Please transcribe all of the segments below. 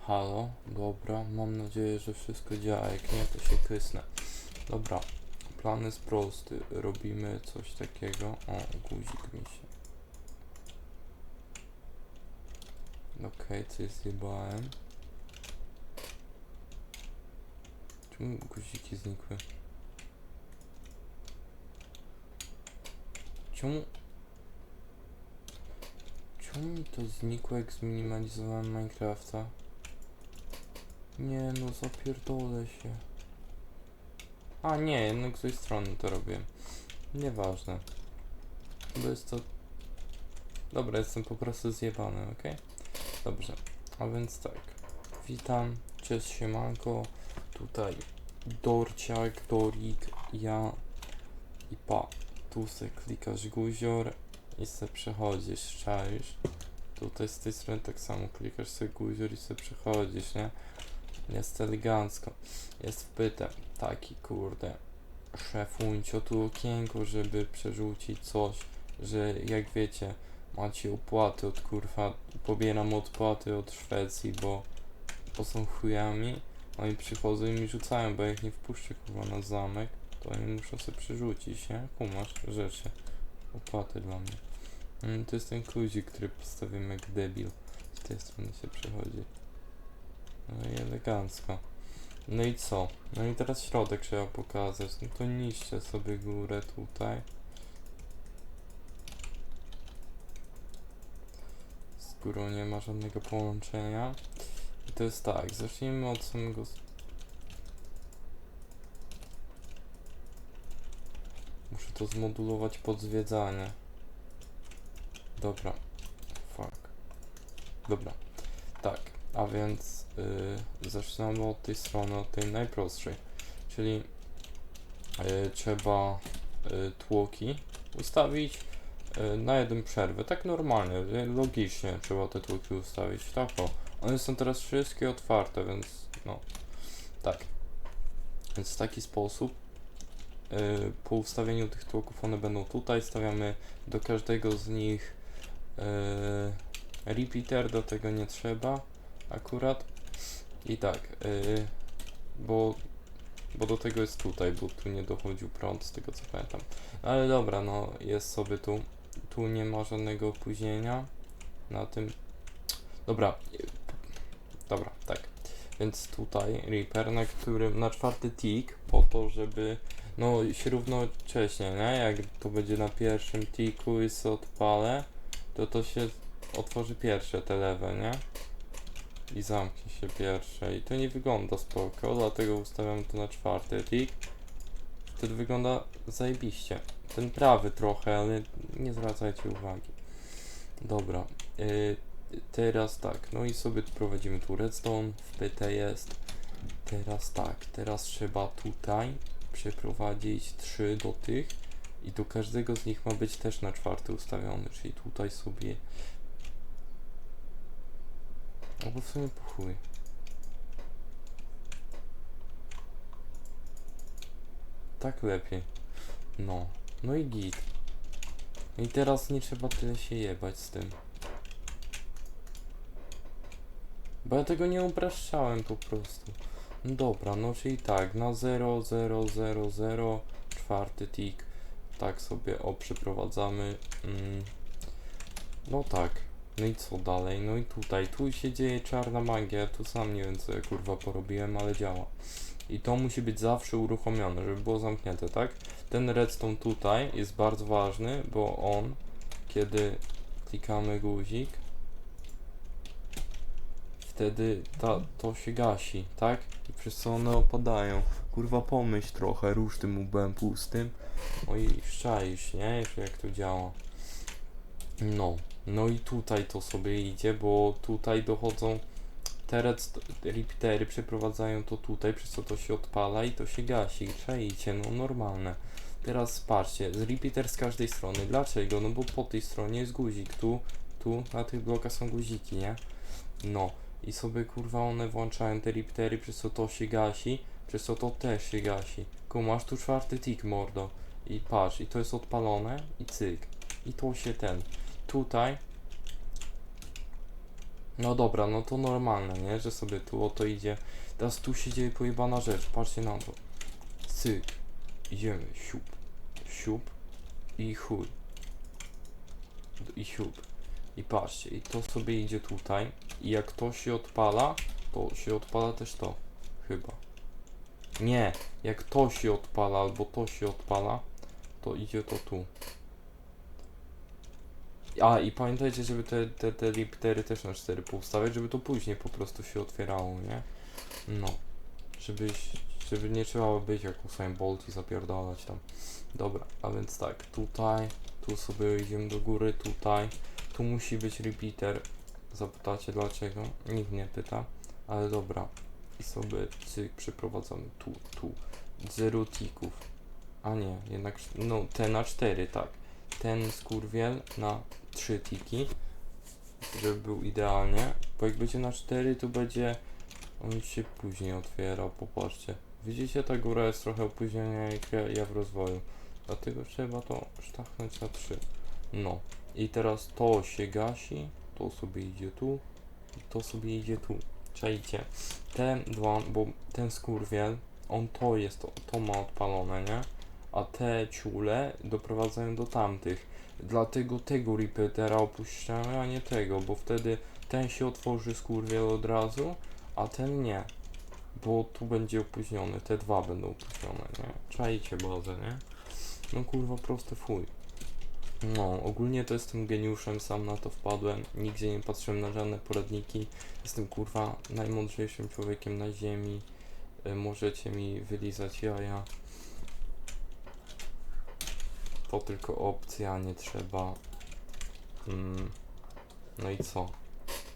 Halo, dobra, mam nadzieję, że wszystko działa, jak nie to się kysnę. Dobra, plan jest prosty, robimy coś takiego, o, guzik mi się. Okej, coś zjebałem. Czemu guziki znikły? Czemu... Czemu mi to znikło jak zminimalizowałem Minecrafta? Nie no, zapierdolę się. A nie, jednak z tej strony to robię. Nieważne. Bo jest to... Dobra, jestem po prostu zjebany, ok? Dobrze, a więc tak. Witam, cześć siemanko. Tutaj Dorciak, Dorik, ja i pa. Tu se klikasz guzior i se przechodzisz, czaisz. Tutaj z tej strony tak samo klikasz sobie guzior i se przechodzisz, nie? Jest elegancko. Jest wpytem. Taki kurde. Szefuncio tu okienko, żeby przerzucić coś, że jak wiecie, macie opłaty od kurwa, pobieram odpłaty od Szwecji, bo, bo są chujami. Oni przychodzą i mi rzucają, bo jak nie wpuszczę kurwa na zamek, to oni muszą sobie przerzucić, nie? Kumasz rzeczy. Opłaty dla mnie. Mm, to jest ten kluzik, który postawimy jak debil. Z tej strony się przechodzi. No i elegancko. No i co? No i teraz środek trzeba pokazać. No to niszcie sobie górę tutaj. Z górą nie ma żadnego połączenia. I to jest tak, zacznijmy od samego... Muszę to zmodulować pod zwiedzanie. Dobra. Fuck. Dobra. Tak, a więc y, zaczynamy od tej strony, od tej najprostszej. Czyli y, trzeba y, tłoki ustawić na jedną przerwę. Tak normalnie, logicznie trzeba te tłoki ustawić. Tak o. One są teraz wszystkie otwarte, więc no. Tak. Więc w taki sposób po ustawieniu tych tłoków one będą tutaj. Stawiamy do każdego z nich repeater, do tego nie trzeba akurat. I tak, y, bo, bo do tego jest tutaj, bo tu nie dochodził prąd, z tego co pamiętam. Ale dobra, no jest sobie tu. Tu nie ma żadnego opóźnienia na tym. Dobra, dobra, tak. Więc tutaj Reaper, na którym, na czwarty tick, po to, żeby no się równocześnie, nie? Jak to będzie na pierwszym ticku i se odpalę, to to się otworzy pierwsze te lewe, nie? I zamknie się pierwsze. I to nie wygląda spoko, dlatego ustawiam to na czwarty tick. Wtedy wygląda zajebiście. Ten prawy trochę, ale nie zwracajcie uwagi. Dobra. y, teraz tak, no i sobie prowadzimy tu redstone, wpyte jest. Teraz tak, teraz trzeba tutaj przeprowadzić trzy do tych i do każdego z nich ma być też na czwarty ustawiony, czyli tutaj sobie Albo w sumie po chuj. Tak lepiej. No. No i git. I teraz nie trzeba tyle się jebać z tym. Bo ja tego nie upraszczałem po prostu. No dobra, no czyli tak, na 0, 0, 0, 0, czwarty tick. Tak sobie o przeprowadzamy. Mm. No tak. No i co dalej? No i tutaj, tu się dzieje czarna magia, tu sam nie wiem co ja kurwa porobiłem, ale działa. I to musi być zawsze uruchomione, żeby było zamknięte, tak? Ten redstone tutaj jest bardzo ważny, bo on, kiedy klikamy guzik, wtedy ta, to się gasi, tak? I przez co one opadają. Kurwa pomyśl trochę, rusz tym łbem pustym. Oj, szczaisz, nie? Jeszcze jak to działa. No, no i tutaj to sobie idzie, bo tutaj dochodzą te redst- repeatery, przeprowadzają to tutaj, przez co to się odpala i to się gasi. Czajcie, no normalne. Teraz patrzcie, z repeater z każdej strony. Dlaczego? No bo po tej stronie jest guzik, tu, tu, na tych blokach są guziki, nie? No. I sobie kurwa one włączają te repeatery, przez co to się gasi, przez co to też się gasi. Kumasz tu czwarty tick, mordo. I patrz, i to jest odpalone i cyk. I to się ten tutaj. No dobra, no to normalne, nie? Że sobie tu o to idzie. Teraz tu się dzieje pojebana rzecz, patrzcie na to. Cyk. Idziemy, siup. Siup. I chuj. I siup. I patrzcie, i to sobie idzie tutaj. I jak to się odpala, to się odpala też to. Chyba. Nie, jak to się odpala, albo to się odpala, to idzie to tu. A i pamiętajcie, żeby te, te, te liptery też na 4 poustawiać, żeby to później po prostu się otwierało, nie? No. Żebyś, żeby nie trzeba być jak Usain Bolt i zapierdalać tam. Dobra, a więc tak, tutaj, tu sobie idziemy do góry, tutaj, tu musi być repeater. Zapytacie dlaczego? Nikt nie pyta, ale dobra. I sobie cyk przeprowadzamy tu, tu. Zero tików. A nie, jednak, no ten na 4, tak. Ten skurwiel na 3 tiki, żeby był idealnie. Bo jak będzie na 4, to będzie on się później otwierał, popatrzcie. Widzicie, ta góra jest trochę opóźnienia jak ja, ja w rozwoju. Dlatego trzeba to sztachnąć na 3. No. I teraz to się gasi, to sobie idzie tu, i to sobie idzie tu. Czajcie. Te dwa, bo ten skurwiel, on to jest, to, to ma odpalone, nie? A te ciule doprowadzają do tamtych. Dlatego tego repeatera opuszczamy, a nie tego, bo wtedy ten się otworzy skurwiel od razu, a ten nie. Bo tu będzie opóźniony, te dwa będą opóźnione, nie? Czajcie bazę, nie? No kurwa, prosty fuj. No, ogólnie to jestem geniuszem, sam na to wpadłem, nigdzie nie patrzyłem na żadne poradniki. Jestem kurwa najmądrzejszym człowiekiem na ziemi. Y, możecie mi wylizać jaja. To tylko opcja, nie trzeba. Mm. No i co?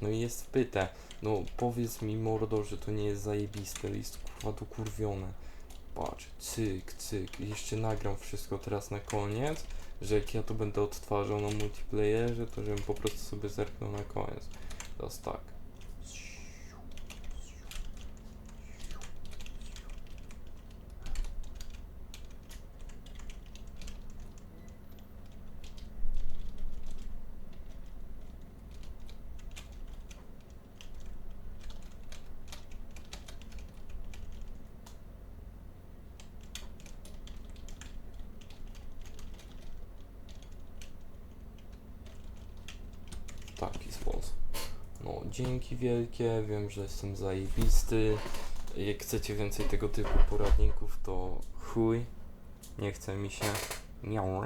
No i jest pyte. No powiedz mi mordo, że to nie jest zajebiste, jest kurwa dokurwione. Patrz, cyk, cyk. Jeszcze nagram wszystko teraz na koniec, że jak ja to będę odtwarzał na multiplayerze, to żebym po prostu sobie zerknął na koniec. Teraz tak. No, dzięki wielkie, wiem, że jestem zajebisty. Jak chcecie więcej tego typu poradników, to chuj. Nie chce mi się. Miau.